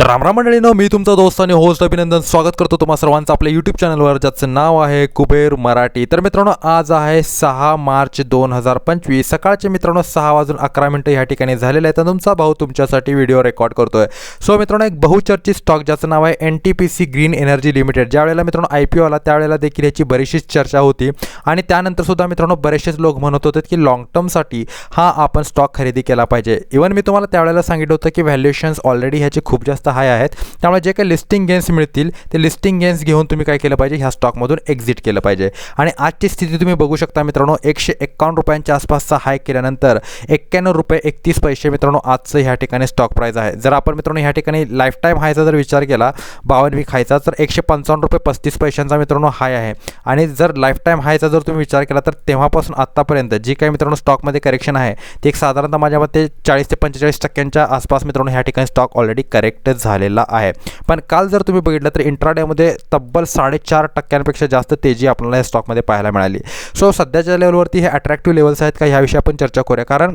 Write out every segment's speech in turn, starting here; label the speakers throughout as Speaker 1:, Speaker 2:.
Speaker 1: तर रामराम मंडळीनं मी तुमचा दोस्त आणि होस्ट अभिनंदन स्वागत करतो तुम्हा सर्वांचं. आपल्या यूट्यूब चॅनलवर ज्याचं नाव आहे कुबेर मराठी. तर मित्रांनो आज आहे सहा मार्च दोन हजार पंचवीस. सकाळचे मित्रांनो सहा वाजून अकरा मिनटं ह्या ठिकाणी झालेले आहेत तर तुमचा भाऊ तुमच्यासाठी व्हिडिओ रेकॉर्ड करतोय. सो मित्रांनो एक बहुचर्चित स्टॉक ज्याचं नाव आहे N T P C green energy limited ज्यावेळेला मित्रांनो आय पी ओ आला त्यावेळेला देखील याची बरीचशीच चर्चा होती. आणि त्यानंतर सुद्धा मित्रांनो बरेचसेच लोक म्हणत होते की लॉंग टर्मसाठी हा आपण स्टॉक खरेदी केला पाहिजे. इवन मी तुम्हाला त्यावेळेला सांगितलं होतं की व्हॅल्युएशन्स ऑलरेडी ह्याचे खूप जास्त हाय आहेत. त्यामुळे जे काही लिस्टिंग गेन्स मिळतील ते लिस्टिंग गेन्स घेऊन तुम्ही काय केलं पाहिजे? ह्या स्टॉकमधून एक्झिट केलं पाहिजे. आणि आजची स्थिती तुम्ही बघू शकता मित्रांनो एकशे एक्कावन्न रुपयांच्या आसपासचा हाय केल्यानंतर एक्क्याण्णव रुपये एकतीस पैसे मित्रांनो आजचं ह्या ठिकाणी स्टॉक प्राईस आहे. जर आपण मित्रांनो ह्या ठिकाणी लाईफ टाईम हायचा जर विचार केला बावन वीक हायचा तर एकशे पंचावन्न रुपये पस्तीस पैशांचा मित्रांनो हाय आहे. आणि जर लाईफ टाईम हायचा जर तुम्ही विचार केला तर तेव्हापासून आत्तापर्यंत जी काही मित्रांनो स्टॉकमध्ये करेक्शन आहे ते एक साधारणतः माझ्या मते चाळीस ते पंचेचाळीस टक्क्यांच्या आसपास मित्रांनो ह्या ठिकाणी स्टॉक ऑलरेडी करेक्ट झालेला आहे. पण काल जर तुम्ही बघितलं तर इंट्राडेमध्ये तब्बल साडेचार टक्क्यांपेक्षा जास्त तेजी आपल्याला या स्टॉकमध्ये पाहायला मिळाली. सो सध्याच्या लेवलवरती हे अट्रॅक्टिव्ह लेवल्स आहेत का? ह्याविषयी आपण चर्चा करूया. कारण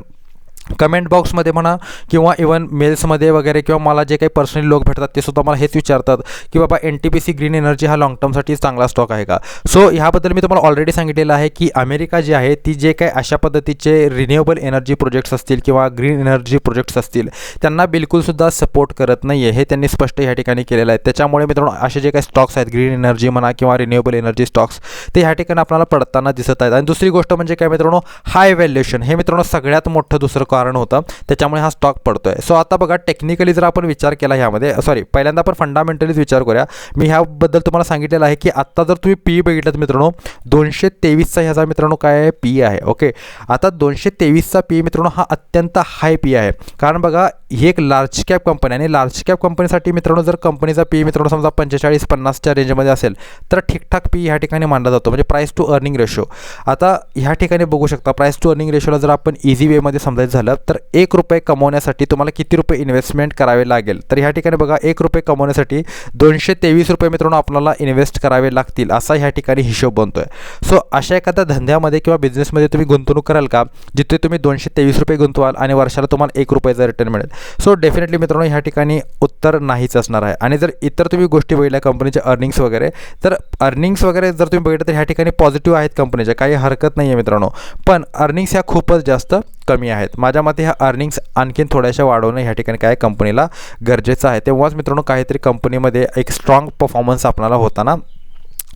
Speaker 1: कमेंट बॉक्समध्ये म्हणा किंवा इवन मेल्समध्ये वगैरे किंवा मला जे काही पर्सनली लोक भेटतात ते सुद्धा मला हेच विचारतात की बाबा N T P C green energy हा लाँग टर्मसाठी चांगला स्टॉक आहे का? सो ह्याबद्दल मी तुम्हाला ऑलरेडी सांगितलेलं आहे की अमेरिका जी आहे ती जे काही अशा पद्धतीचे रिन्युएबल एनर्जी प्रोजेक्ट्स असतील किंवा ग्रीन एनर्जी प्रोजेक्ट्स असतील त्यांना बिलकुलसुद्धा सपोर्ट करत नाही आहे हे त्यांनी स्पष्ट ह्या ठिकाणी केलेलं आहे. त्याच्यामुळे मित्रांनो असे जे काही स्टॉक्स आहेत ग्रीन एनर्जी म्हणा किंवा रिन्युएबल एनर्जी स्टॉक्स ते ह्या ठिकाणी आपल्याला पडताना दिसत आहेत. आणि दुसरी गोष्ट म्हणजे काय मित्रांनो हाय व्हॅल्युएशन हे मित्रांनो सगळ्यात मोठं दुसरं कारण होतं. त्याच्यामुळे हा स्टॉक पडतो आहे सो आता बघा टेक्निकली जर आपण विचार केला ह्यामध्ये सॉरी पहिल्यांदा आपण फंडामेंटलीच विचार करूया. मी ह्याबद्दल तुम्हाला सांगितलेलं आहे की आत्ता जर तुम्ही पी बघितलं मित्रांनो दोनशे तेवीसचा ह्याचा मित्रांनो काय आहे? पी आहे ओके आता दोनशे तेवीसचा पी मित्रांनो हा अत्यंत हाय पी आहे. कारण बघा ही एक लार्ज कॅप कंपनी आणि लार्ज कॅप कंपनीसाठी मित्रांनो जर कंपनीचा पी मित्रांनो समजा पंचेचाळीस पन्नासच्या रेंजमध्ये असेल तर ठीकठाक पी ह्या ठिकाणी मानला जातो. म्हणजे प्राईस टू अर्निंग रेशो आता ह्या ठिकाणी बघू शकता प्राईस टू अर्निंग रेशोला जर आपण इझी वेमध्ये समजायचं झालं तर एक रुपये कमवण्यासाठी तुम्हाला किती रुपये इन्व्हेस्टमेंट करावे लागेल? तर ह्या ठिकाणी बघा एक रुपये कमवण्यासाठी दोनशे तेवीस रुपये मित्रांनो आपल्याला इन्व्हेस्ट करावे लागतील असा ह्या ठिकाणी हिशोब बनतो आहे सो अशा एखाद्या धंद्यामध्ये किंवा बिझनेसमध्ये तुम्ही गुंतवणूक कराल का जिथे तुम्ही दोनशे तेवीस रुपये गुंतवाल आणि वर्षाला तुम्हाला एक रुपयाचा रिटर्न मिळेल? सो डेफिनेटली मित्रांनो ह्या ठिकाणी उत्तर नाहीच असणार आहे. आणि जर इतर तुम्ही गोष्टी बघितल्या कंपनीचे अर्निंग्स वगैरे तर अर्निंग्स वगैरे जर तुम्ही बघितलं तर ह्या ठिकाणी पॉझिटिव्ह आहेत कंपनीच्या काही हरकत नाही आहे मित्रांनो. पण अर्निंग्स ह्या खूपच जास्त कमी आहेत. माझ्या मते ह्या अर्निंग्स आणखीन थोड्याशा वाढवणं ह्या ठिकाणी काय कंपनीला गरजेचं आहे. तेव्हाच मित्रांनो काहीतरी कंपनीमध्ये एक स्ट्रॉंग परफॉर्मन्स आपणाला होताना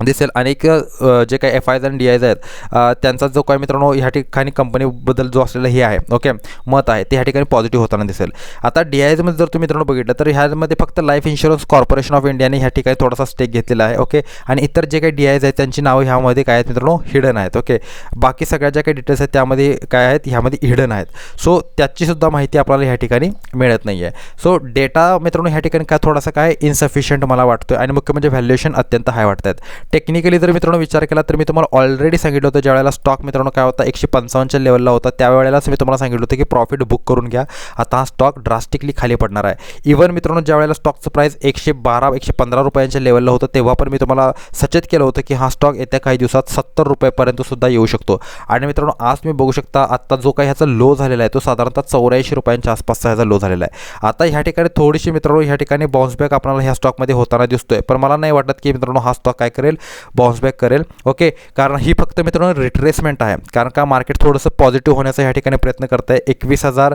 Speaker 1: दिसेल. अनेक जे काही एफ आयज आणि डी आयज आहेत त्यांचा जो काय मित्रांनो ह्या ठिकाणी कंपनीबद्दल जो असलेला हे आहे ओके मत आहे ते ह्या ठिकाणी पॉझिटिव्ह होताना दिसेल. आता डी आयजमध्ये जर तुम्ही मित्रांनो बघितलं तर ह्यामध्ये फक्त लाईफ इन्शुरन्स कॉर्पोरेशन ऑफ इंडियाने ह्या ठिकाणी थोडासा स्टेक घेतलेला आहे ओके आणि इतर जे काही डी आयज आहेत त्यांची नावं ह्यामध्ये काय आहेत मित्रांनो? हिडन आहेत ओके बाकी सगळ्या ज्या काही डिटेल्स आहेत त्यामध्ये काय आहेत? ह्यामध्ये हिडन आहेत. सो त्याचीसुद्धा माहिती आपल्याला ह्या ठिकाणी मिळत नाही आहे सो डेटा मित्रांनो ह्या ठिकाणी काय थोडासा काय इन्सफिशियंट मला वाटतो आणि मुख्य म्हणजे व्हॅल्युएशन अत्यंत हाय वाटत आहेत टेक्निकली जर मित्रांनो विचार केला तर मी तुम्हाला ऑलरेडी सांगितलं होतं ज्यावेळेला स्टॉक मित्रांनो काय होता एकशे पंचावन्नच्या लेवलला होता त्यावेळेलाच मी तुम्हाला सांगितलं होतं की प्रॉफिट बुक करून घ्या. आता हा स्टॉक ड्रास्टिकली खाली पडणार आहे. इव्हन मित्रांनो ज्यावेळेला स्टॉकचं प्राईस एकशे बारा एकशे पंधरा रुपयांच्या लेवलला होतं तेव्हा पण मी तुम्हाला सचेत केलं होतं की हा स्टॉक येत्या काही दिवसात सत्तर रुपयेपर्यंत सुद्धा येऊ शकतो. आणि मित्रांनो आज तुम्ही बघू शकता आत्ता जो काही ह्याचा लो झालेला आहे तो साधारणतः चौऱ्याऐंशी रुपयांच्या आसपासचा ह्याचा लो झालेला आहे. आता ह्या ठिकाणी थोडीशी मित्रांनो ह्या ठिकाणी बाउन्सबॅक आपल्याला ह्या स्टॉकमध्ये होताना दिसतोय. पण मला नाही वाटत की मित्रांनो हा स्टॉक काय करेल बाउन्सबॅक करेल. ओके कारण ही फक्त मित्रांनो रिट्रेसमेंट आहे. कारण का मार्केट थोडंसं पॉझिटिव्ह होण्याचा ह्या ठिकाणी प्रयत्न करत आहे एकवीस हजार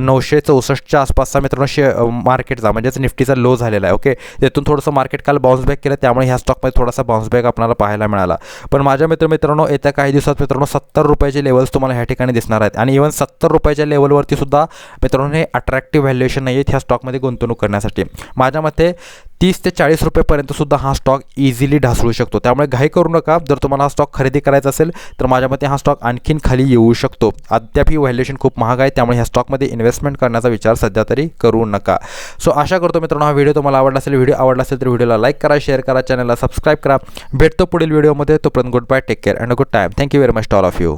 Speaker 1: नऊशे चौसष्टच्या आसपासचा मित्रांनो शे मार्केटचा म्हणजेच निफ्टीचा लो झालेला आहे. ओके त्यातून थोडंसं मार्केट काल बाउन्स बॅक केलं. त्यामुळे ह्या स्टॉकमध्ये थोडासा बाउन्स बॅक आपल्याला पाहायला मिळाला. पण माझ्या मित्र मित्रांनो येत्या काही दिवसात मित्रांनो सत्तर रुपयाचे लेवल्स तुम्हाला ह्या ठिकाणी दिसणार आहेत. आणि इव्हन सत्तर रुपयाच्या लेवलवरती सुद्धा मित्रांनो हे अट्रॅक्टिव्ह व्हॅल्युएशन नाही आहेत ह्या स्टॉकमध्ये गुंतवणूक करण्यासाठी. माझ्या मते तीस ते चाळीस रुपयेपर्यंत सुद्धा हा स्टॉक इझिली ढासळू शकतो. त्यामुळे घाई करू नका. जर तुम्हाला हा स्टॉक खरेदी करायचा असेल तर माझ्या मते हा स्टॉक आणखीन खाली येऊ शकतो. अद्याप ही व्हॅल्युएशन खूप महाग आहे त्यामुळे ह्या स्टॉकमध्ये इन्व्हेस्टमेंट करण्याचा विचार सध्या तरी करू नका. सो आशा करतो मित्रांनो हा व्हिडिओ तुम्हाला आवडला असेल. व्हिडिओ आवडला असेल तर व्हिडिओला लाईक करा शेअर करा चॅनलला सबस्क्राईब करा. भेटतो पुढील व्हिडिओमध्ये तोपर्यंत good bye take care and good time thank you very much all of you